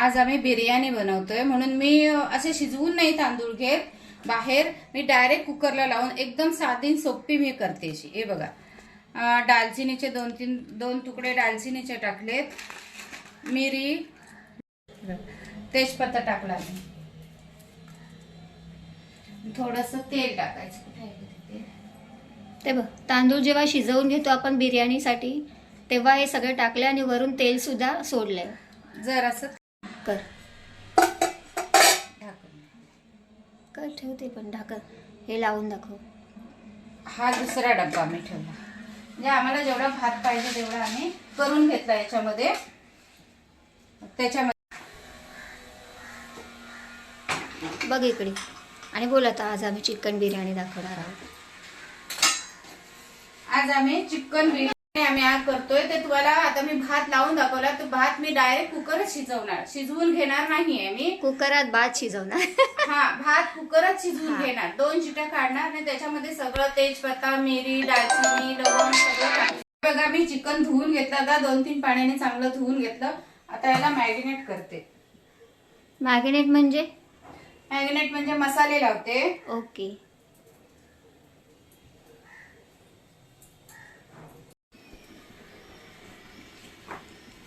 आज आम्ही बिर्याणी बनवतोय. म्हणून मी असे शिजवून नाही तांदूळ घेत. बाहेर मी डायरेक्ट कुकरला लावून एकदम साधी सोपी मी करते अशी. हे बघा. अ, दालचिनीचे दोन तीन दोन तुकडे दालचिनीचे टाकलेत. मिरी. तेजपत्ता टाकला मी. थोडस तेल टाकायचं? ते? बघ तांदूळ जेव्हा शिजवून घेतो आपण बिर्याणीसाठी तेव्हा हे सगळे टाकले आणि वरून तेल सुद्धा सोडलंय. जरासं कर ढाकून कर ठेवते पण ढाकर. हे लावून दाखव. हा दुसरा डब्बा मी ठेवला. म्हणजे आम्हाला जेवढा भात पाहिजे तेवढा आम्ही करून घेतला याच्यामध्ये. त्याच्यामध्ये बघ इकडे. आणि बोल आता आज आम्ही चिकन बिर्याणी दाखवणार आहोत. आज आम्ही चिकन बिर्याणी आम्ही आज करतोय ते तुम्हाला आता मी भात लावून दाखवला तो भात मी डायरेक्ट कुकरच शिजवणार. शिजवून घेणार नाहीये मी. कुकरात भात शिजवणार. हा भात कुकरच शिजवून. घेणार. दोन शिट्या काढणार आणि त्याच्यामध्ये सगळं तेजपत्ता मिरी दालचिनी लवंग सगळं बघा मी चिकन धुवून घेतलं आता दोन तीन पाण्याने चांगलं धुवून घेतलं. आता याला मॅरिनेट करते. मॅगिनेट म्हणजे? मॅरिनेट म्हणजे मसाले लावते. ओके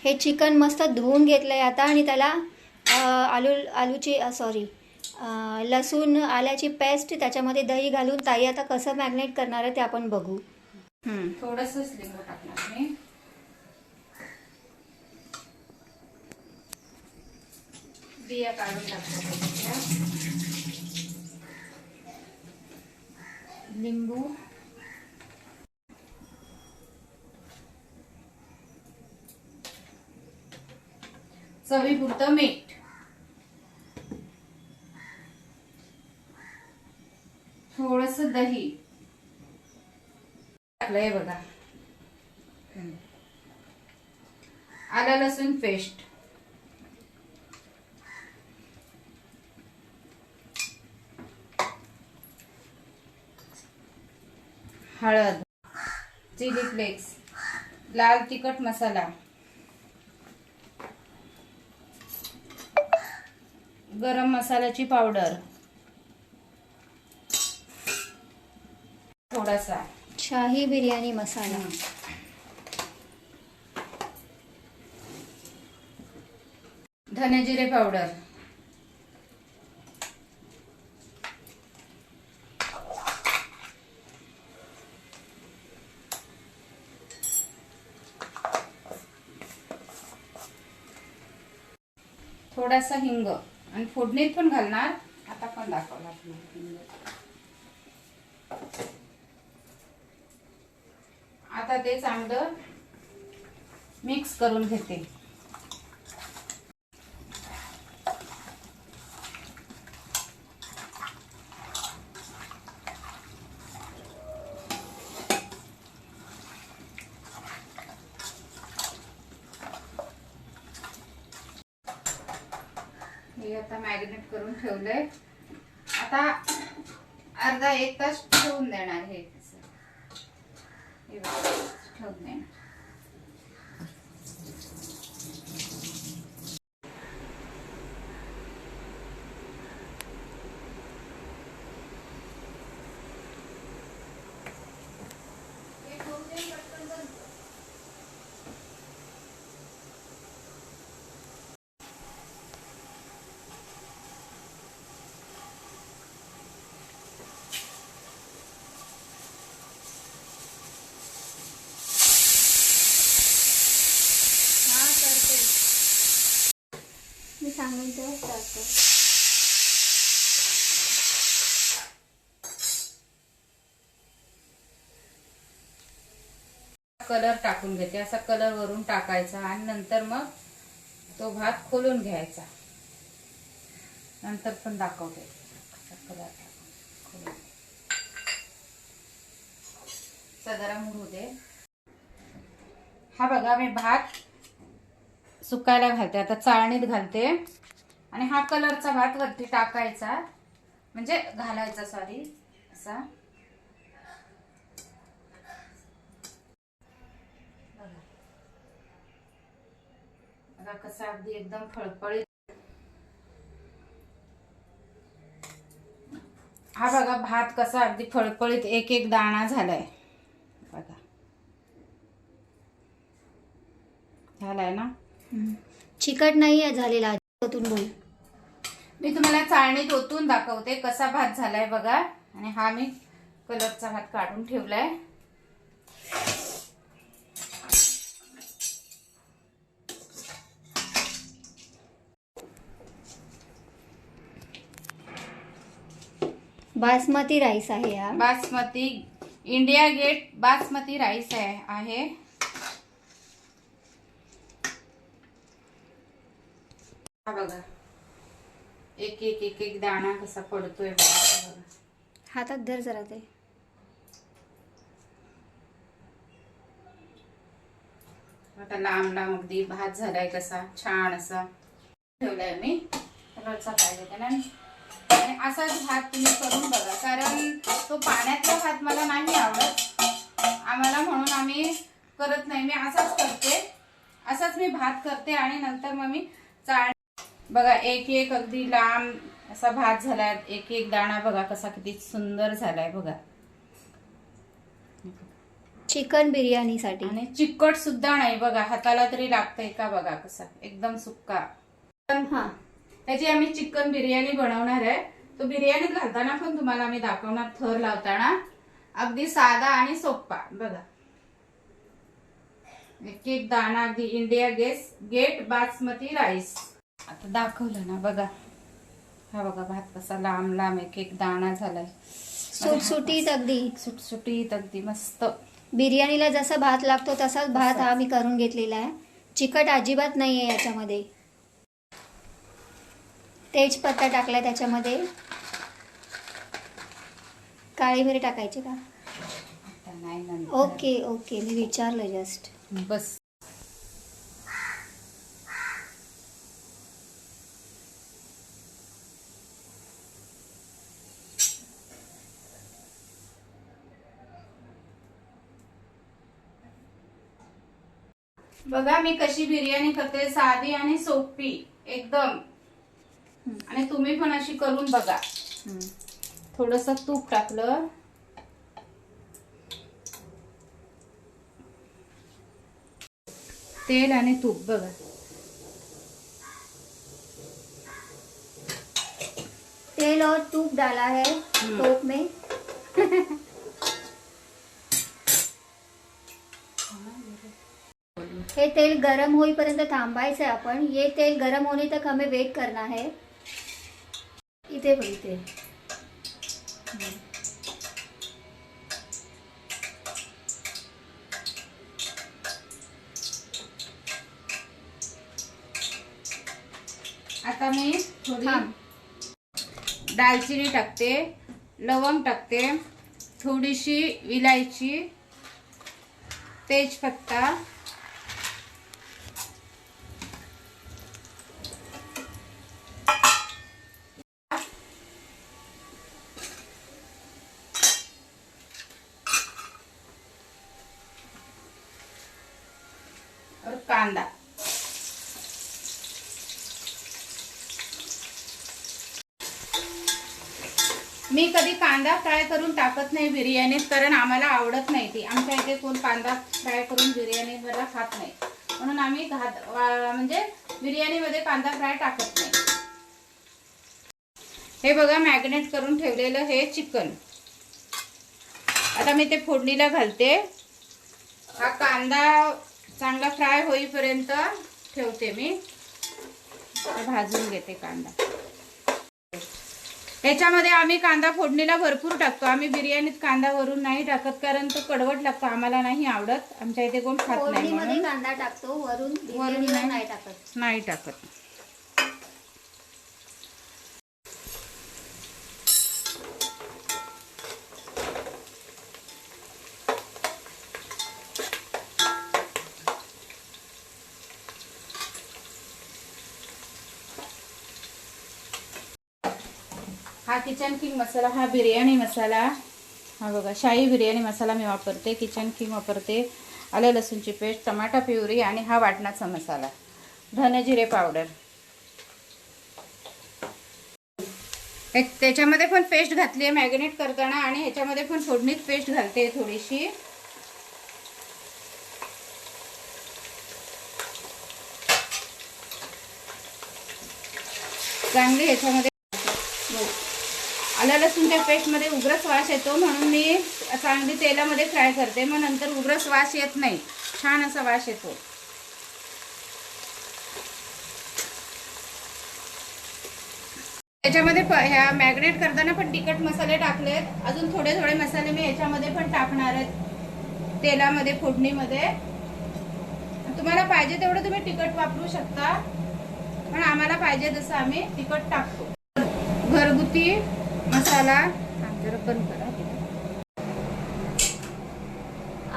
हे चिकन मस्त धुवून घेतलंय आता आणि त्याला अ, आलू आलूची सॉरी लसूण आल्याची पेस्ट त्याच्यामध्ये दही घालून ताई आता कसं मॅग्नेट करणार आहे ते आपण बघू हम्म. थोडस लिंबू टाकणार मी बिया काढून टाकतो त्याच्या. लिंबू चवीपुरतं मीठ. थोडस दही. टाकलंय बघा. आलं लसूण पेस्ट. हळद. Chilli flakes. लाल तिखट मसाला. गरम मसाल्याची पावडर. थोडासा. शाही बिर्याणी मसाला. धने जिरे पावडर. थोडासा हिंग. आणि फोडणीत पण घालणार. आता पण दाखवला आता ते चांगलं मिक्स करून घेते हे आता मॅरिनेट करून ठेवलंय आता अर्धा एक तास ठेवून देणार हे हे बघा, ठेवून देणार हा करते मी सांगून तेव्हा टाकतो कलर टाकून घेते. असा कलर वरून टाकायचा आणि नंतर मग तो भात खोलून घ्यायचा. नंतर पण दाखवते. कसा कलर टाकून खोलून. जरा मुरू दे. हा बघा मी भात सुकायला घालते. आता चाळणीत घालते. आणि हा कलरचा भात वरती टाकायचा. म्हणजे घालायचा सॉरी असा. कसा अगदी एकदम फळफळीत. हा बघा भात कसा अगदी फळफळीत एक एक दाणा झालाय. बघा. झालाय ना? चिकट नाही आहे झालेला ओतून बोल. मी तुम्हाला चाळणीत ओतून दाखवते कसा भात झालाय बघा. आणि हा मी कलरचा भात काढून ठेवलाय. बासमती राईस आहे हा. Basmati India gate basmati rice आहे आहे हा बघा. एक एक एक एक दाणा कसा पडतोय बघा. हातात धर जरा ते. आता लांब लांब अगदी भात झालाय कसा. छान असा ठेवलाय मी. कलरचा पाहिजे त्याला. आणि असाच भात तुम्ही करून बघा. कारण तो पाण्यातला भात मला नाही आवडत. आम्हाला म्हणून आम्ही करत नाही. मी असाच करते. असाच मी भात करते आणि नंतर मग मी चाळ बघा एक एक अगदी लांब असा भात झालाय. एक एक दाणा बघा कसा किती सुंदर झालाय बघा. चिकन बिर्याणीसाठी. आणि चिकट सुद्धा नाही बघा हाताला तरी लागतंय का बघा कसा. एकदम सुक्का. हा. त्याची आम्ही चिकन बिर्याणी बनवणार आहे. तो बिर्याणीत घालताना पण तुम्हाला आम्ही दाखवणार थर लावताना. अगदी साधा आणि सोप्पा बघा. एक एक दाणा अगदी इंडिया गेस गेट बासमती राईस आता दाखवलं ना बघा. हा बघा भात कसा लांब लांब एक एक दाणा झालाय. सुटसुटीत अगदी. सुटसुटीत अगदी मस्त. बिर्याणीला जसा भात लागतो तसाच भात हा मी करून घेतलेला आहे. चिकट अजिबात नाही आहे याच्यामध्ये तेजपत्ता टाकलाय त्याच्यामध्ये. काळी मिरी टाकायची का? नाही. Okay okay. मी विचारलं जस्ट बस. बघा मी कशी बिर्याणी करते साधी आणि सोपी एकदम. आणि तुम्ही पण अशी करून बघा. थोडस तूप टाकलं. तेल आणि तूप बघा. तेल और तूप डाला है टोप में. हे तेल गरम होईपर्यंत थांबायचं आहे आपण. ये तेल गरम होने तक हमें वेट करना है इथे बघ इथे. आता मी थोडी दालचिनी टाकते लवंग टाकते थोडीशी विलायची तेजपत्ता और कांदा मी कधी कांदा फ्राय करून टाकत नाही बिर्याणीत कारण आम्हाला आवडत नाही ती. आमच्या इथे कोण कांदा फ्राय करून बिर्याणी मला खात नाही. म्हणून आम्ही घात म्हणजे बिर्याणीमध्ये कांदा फ्राय टाकत नाही. हे बघा मॅग्नेट करून ठेवलेलं हे चिकन आता मी ते फोडणीला घालते. हा कांदा चांगला फ्राय होईपर्यंत ठेवते मी. भाजून घेते कांदा. याच्यामध्ये आम्ही कांदा फोडणीला भरपूर टाकतो. आम्ही बिर्याणीत कांदा वरून नाही टाकत कारण तो कडवट लागतो. आम्हाला नाही आवडत. आमच्या इथे कोण खात नाही कांदा टाकतो. वरून वरून. नाही टाकत. नाही टाकत. हा किचन किंग मसाला हा बिर्याणी मसाला हा बघा शाही बिर्याणी मसाला मी वापरते किचन किंग वापरते. आलं लसूणची पेस्ट टमाटा प्युरी आणि हा वाटणाचा मसाला धनजिरे पावडर त्याच्यामध्ये पण पेस्ट घातली आहे मॅग्नेट करताना आणि ह्याच्यामध्ये पण फोडणीत पेस्ट घालते थोडीशी. चांगली ह्याच्यामध्ये आलं लसूणच्या पेस्टमध्ये उग्रस वास येतो म्हणून मी चांगली तेलामध्ये फ्राय करते. मग नंतर उग्रस वास येत नाही. छान असा वास येतो. याच्यामध्ये प- ह्या मॅग्नेट करताना पण तिखट मसाले टाकलेत. अजून थोडे थोडे मसाले मी याच्यामध्ये पण टाकणार आहेत तेलामध्ये फोडणीमध्ये. तुम्हाला पाहिजे तेवढं तुम्ही तिखट वापरू शकता. पण आम्हाला पाहिजे जसं आम्ही तिखट टाकतो. घरगुती मसाला? हा, जरा बंद करा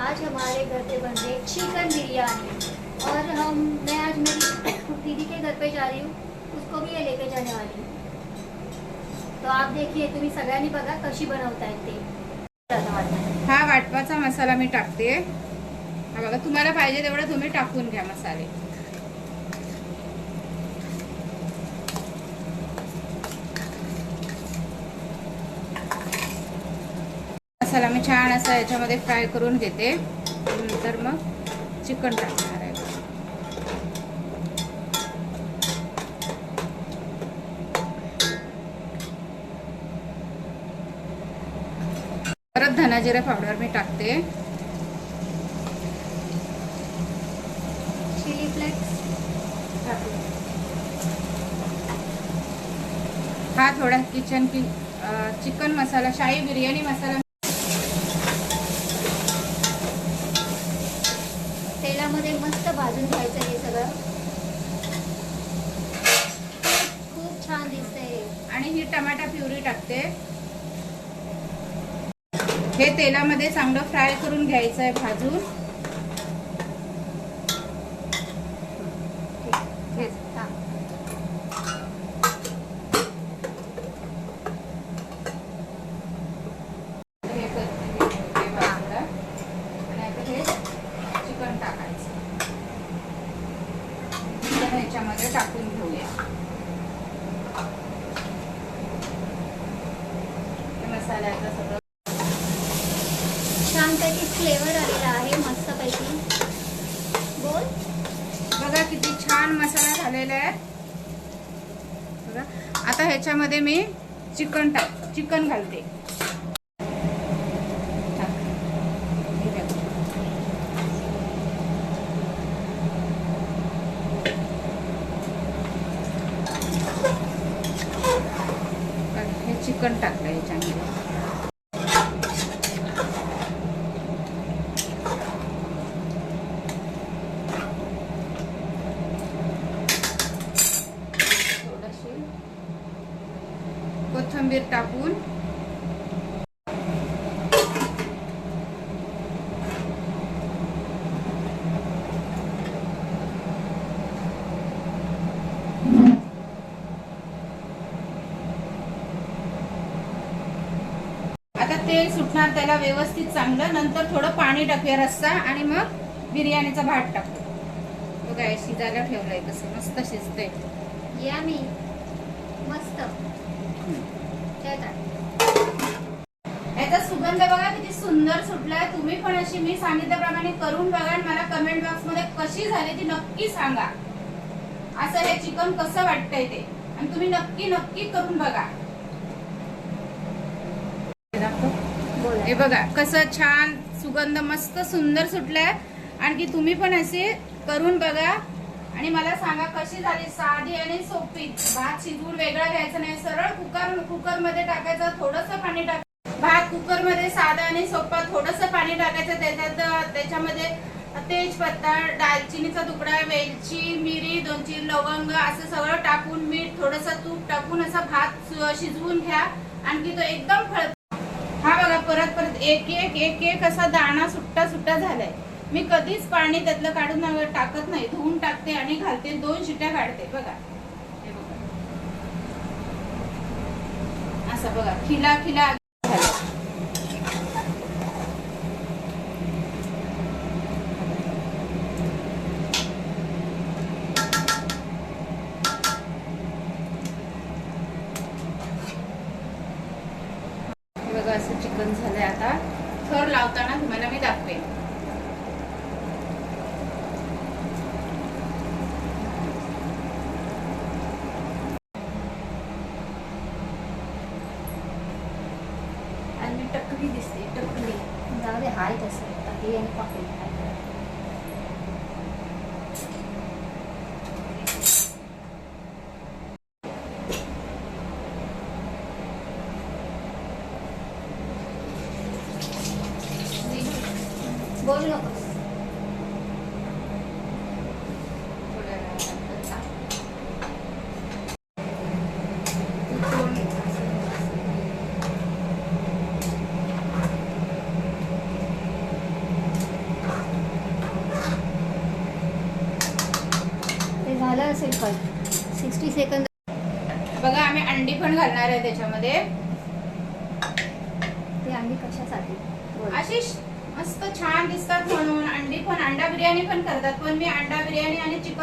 आज हमारे घर पे बन रही है चिकन बिरयानी। और हम मैं आज मेरी दीदी के घर पे जा रही हूँ। उसको भी ये लेके जाने वाली हूँ। तो आप देखिए तुम्ही सगळ्यांनी बघा कशी बनवतायत ते. हा वाटपाचा मसाला मी टाकते हा बघा तुम्हाला पाहिजे तेवढं तुम्ही टाकून घ्या मसाले. मसाला मी छान असा याच्यामध्ये फ्राय करून घेते. नंतर मग चिकन टाकणार आहे. परत धनाजिरा पावडर मी टाकते. चिली फ्लेक्स हा थोडा किचन की चिकन मसाला शाही बिर्याणी मसाला तेलामध्ये मस्त भाजून घ्यायचं हे सगळं खूप छान दिसतंय हे. आणि ही टमाटा प्युरी टाकते हे तेलामध्ये चांगलं फ्राय करून घ्यायचं आहे भाजून ठीक. हा. हे करते मी, हे बाजूला. आणि आता हे चिकन टाकायचं चिकन ह्याच्यामध्ये टाकून घेऊया हे मसाल्याचं सगळं. छानपैकी फ्लेवर आलेला आहे मस्तपैकी. बोल. बघा किती छान मसाला झालेला आहे. बघा. आता ह्याच्यामध्ये मी चिकन टाक चिकन घालते टाक. हे टाक. हे चिकन टाकलं ह्याच्यामध्ये थोडीशी कोथिंबीर टाकून. आता तेल सुटणार त्याला व्यवस्थित चांगलं नंतर थोडं पाणी टाकूया रस्सा आणि मग बिर्याणीचा भात टाकू. बघा शिजायला ठेवलंय कसं मस्त शिजतंय. या मी मस्त ठेवतात. याचा सुगंध बघा किती सुंदर सुटलाय तुम्ही पण अशी मी सांगितल्याप्रमाणे करून बघा आणि मला कमेंट बॉक्समध्ये कशी झाली ती नक्की सांगा. असं हे चिकन कसं वाटतंय ते? आणि तुम्ही नक्की नक्की करून बघा. हे बघा कसं छान सुगंध मस्त सुंदर सुटलाय. आणखी तुम्ही पण असे करून बघा. आणि मला सांगा कशी झाली साधी आणि सोपी. भात शिजवून वेगळा घ्यायचा नाही. सरळ कुकर कुकरमध्ये टाकायचं थोडस पाणी टाक भात कुकरमध्ये साधा आणि सोपा थोडस पाणी टाकायचं. त्याच्यात त्याच्यामध्ये तेजपत्ता दालचिनीचा तुकडा वेलची मिरी दोन लवंग असं सगळं टाकून मीठ थोडस तूप टाकून असा भात शिजवून घ्या. आणखी तो एकदम फळ हा बघा परत परत एक एक एक एक असा दाणा सुट्टा सुट्टा झालाय. मी कधीच पाणी त्यातलं काढून टाकत नाही. धुवून टाकते आणि घालते. दोन शिट्ट्या काढते. बघा. असं बघा. खिला खिला झालं. चिकन झालंय आता थर लावताना तुम्हाला मी दाखवेन आणि मी टकली दिसते टकली जाऊ दे हाय तसं टाकली आणि पाकळी काय करायचं. बोलू नकोस ते झालं असेल पण. Sixty second. बघा आम्ही अंडी पण घालणार आहे त्याच्यामध्ये ते अंडी कशासाठी बोल. अशी श- मस्त छान दिसतात म्हणून अंडी पण अंडा बिर्याणी पण करतात पण मी अंडा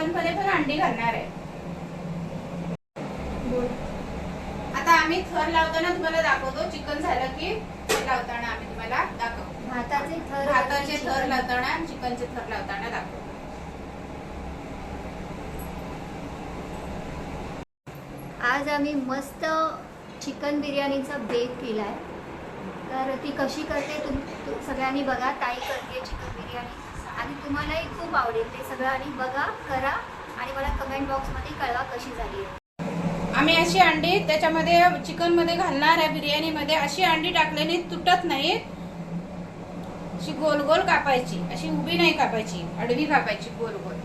चिकनमध्ये पण अंडी घालणार आहे. आता आम्ही थर लावताना तुम्हाला दाखवतो. चिकन झालं की थर लावताना आम्ही तुम्हाला दाखवतो. भाताचे थर भाताचे थर लावताना चिकनचे थर लावताना दाखवतो. आज आम्ही मस्त चिकन बिर्याणीचा बेक केला आहे तर ती कशी करते तुम तु- सगळ्यांनी बघा. ताई करते चिकन बिर्याणी. आणि तुम्हालाही खूप आवडेल ते सगळं. आणि बघा करा. आणि मला कमेंट बॉक्समध्ये कळवा कशी झाली आहे. आम्ही अशी अंडी त्याच्यामध्ये चिकनमध्ये घालणार आहे बिर्याणीमध्ये. अशी अंडी टाकल्याने तुटत नाहीत अशी गोल गोल कापायची. अशी उभी नाही कापायची. अडवी कापायची गोल गोल.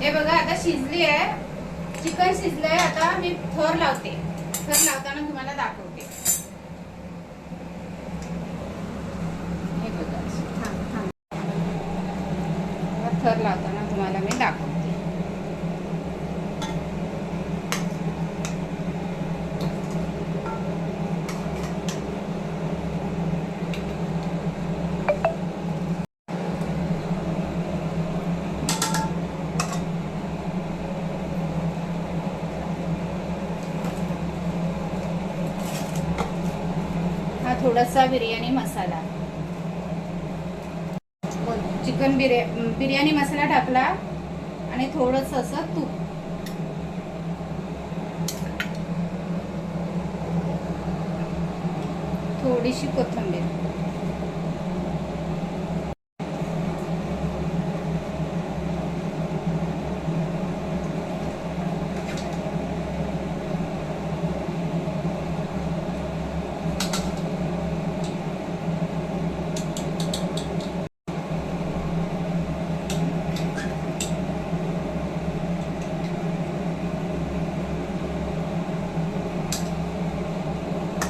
हे बघा आता शिजली आहे. चिकन शिजलंय. आता मी थर लावते. थर लावताना तुम्हाला दाखवते हे बघा थांब, थांब. थर लावताना तुम्हाला मी दाखवते हा बिर्याणी मसाला. चिकन बिर्या बिर्याणी मसाला टाकला आणि थोडंसं असं तूप. थोडीशी कोथिंबीर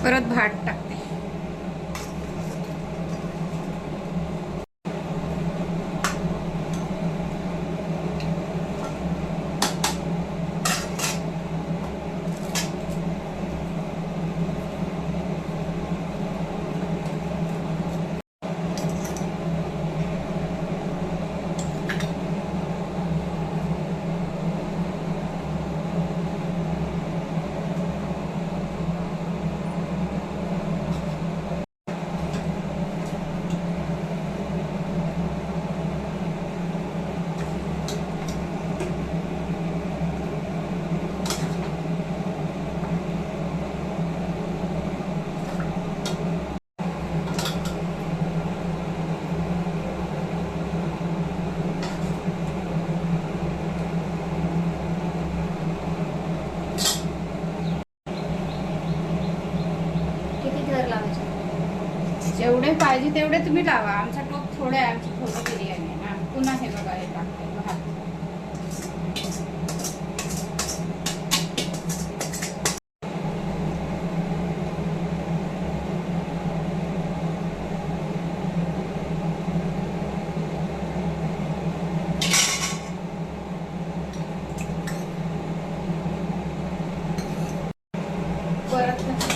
परत भात टाकते किती थर जेवढे पाहिजे तेवढे तुम्ही लावा. आमचा टोप थोडं आहे आमची थोडी बिर्याणी आहे. हा, पुन्हा हे बघा हे टाकते भात परत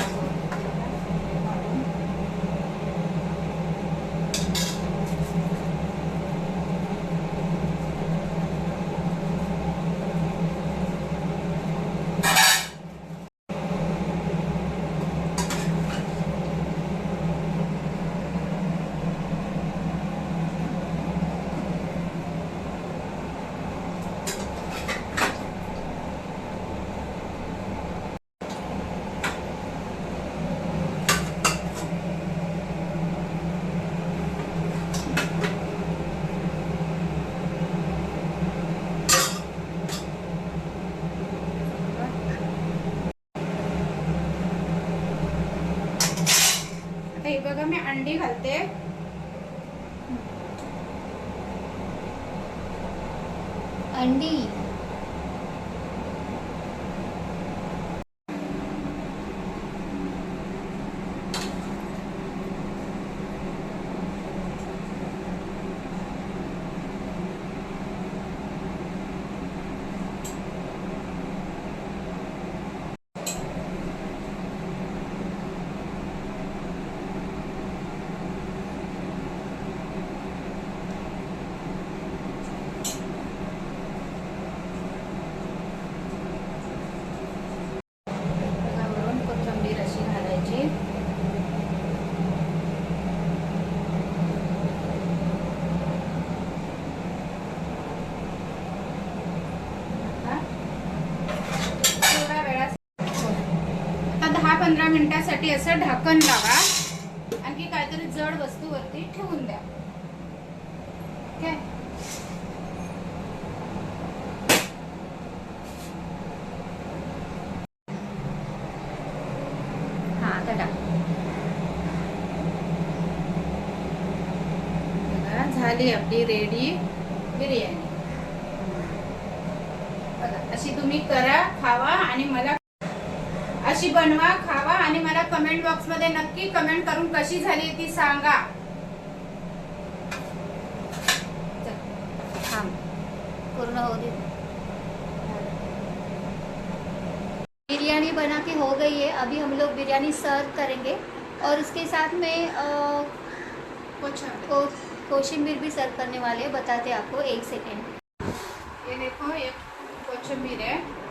बघा मी अंडी घालते. अंडी बघा वरून कोथिंबीर अशी घालायची आता थोडा वेळा आता दहा पंधरा मिनिटासाठी असं ढाकण लावा. आणखी काहीतरी जड वस्तूवरती ठेवून द्या. हा आता झाली आपली रेडी. कमेंट बॉक्स मध्ये नक्की कमेंट करून कशी झाली ती सांगा. पूर्ण हो दे. बिरयानी बना के हो गई है अभी हम लोग बिरयानी सर्व करेंगे और उसके साथ में कोथिंबीर. को कोशिम्बीर भी सर्व करने वाले हैं बताते आपको एक सेकेंड ये देखो ये कोथिंबीर है।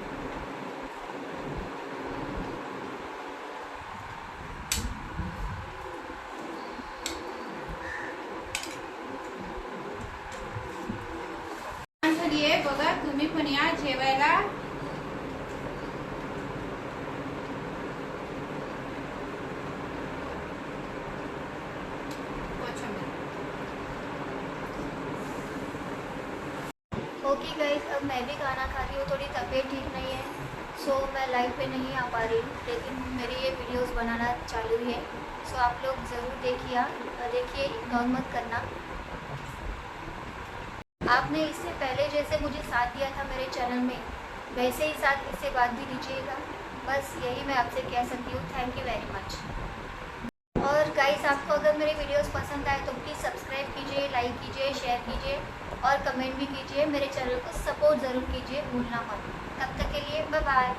ओके गाइस अब मैं भी खाना खा रही हूँ थोड़ी तबीयत ठीक नहीं है सो so, मैं लाइव पे नहीं आ पा रही हूँ लेकिन मेरी ये वीडियोस बनाना चालू है सो so, आप लोग ज़रूर देखिए और देखिए इग्नोर मत करना। आपने इससे पहले जैसे मुझे साथ दिया था मेरे चैनल में वैसे ही साथ इससे बात भी दीजिएगा बस यही मैं आपसे कह सकती हूँ थैंक यू वेरी मच और गाइस आपको अगर मेरे वीडियोस पसंद आए तो प्लीज़ सब्सक्राइब कीजिए लाइक कीजिए शेयर कीजिए। और कमेंट भी कीजिए मेरे चैनल को सपोर्ट ज़रूर कीजिए भूलना मत। तब तक के लिए बाय बाय